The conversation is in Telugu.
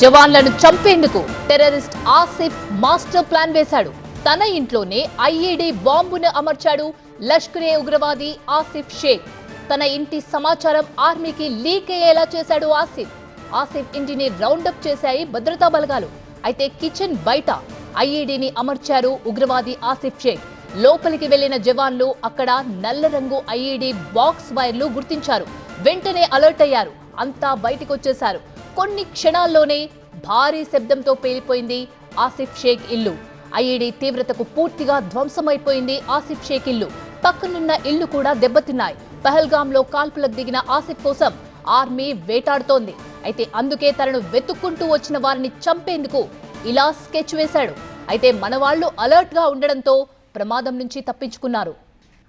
జవాన్లను చంపేందుకు టెర్రరిస్ట్ ఆసిఫ్ మాస్టర్ ప్లాన్ వేశాడు. తన ఇంట్లోనే ఐఈడీ బాంబును అమర్చాడు లష్కరే ఉగ్రవాది ఆసిఫ్ షేక్. తన ఇంటి సమాచారం ఆర్మీకి లీక్ అయ్యేలా చేశాడు ఆసిఫ్. ఆసిఫ్ ఇంటిని రౌండప్ చేశాయి భద్రతా బలగాలు. అయితే కిచెన్ బయట ఐఈడీని అమర్చారు ఉగ్రవాది ఆసిఫ్ షేక్. లోపలికి వెళ్ళిన జవాన్లు అక్కడ నల్ల రంగు ఐఈడీ బాక్స్ వైర్లు గుర్తించారు. వెంటనే అలర్ట్ అయ్యారు. అంతా బయటకొచ్చేశారు. కొన్ని క్షణాల్లోనే భారీ శబ్దంతో పేలిపోయింది ఆసిఫ్ షేక్ ఇల్లు. ఐఈడీ తీవ్రతకు పూర్తిగా ధ్వంసమైపోయింది ఆసిఫ్ షేక్ ఇల్లు. పక్కనున్న ఇల్లు కూడా దెబ్బతిన్నాయి. పహల్గాంలో కాల్పులకు దిగిన ఆసిఫ్ కోసం ఆర్మీ వేటాడుతోంది. అయితే అందుకే తనను వెతుక్కుంటూ వచ్చిన వారిని చంపేందుకు ఇలా స్కెచ్ వేశాడు. అయితే మనవాళ్ళు అలర్ట్గా ఉండడంతో ప్రమాదం నుంచి తప్పించుకున్నారు.